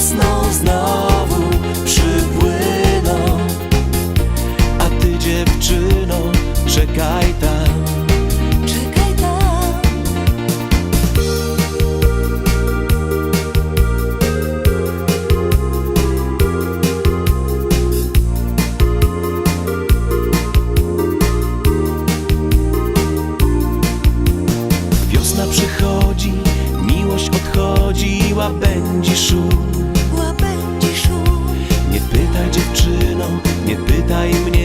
wiosną znowu przypłyną. A ty dziewczyno czekaj tam. Czekaj tam. Wiosna przychodzi, miłość odchodzi, łabędzi szum. дай мне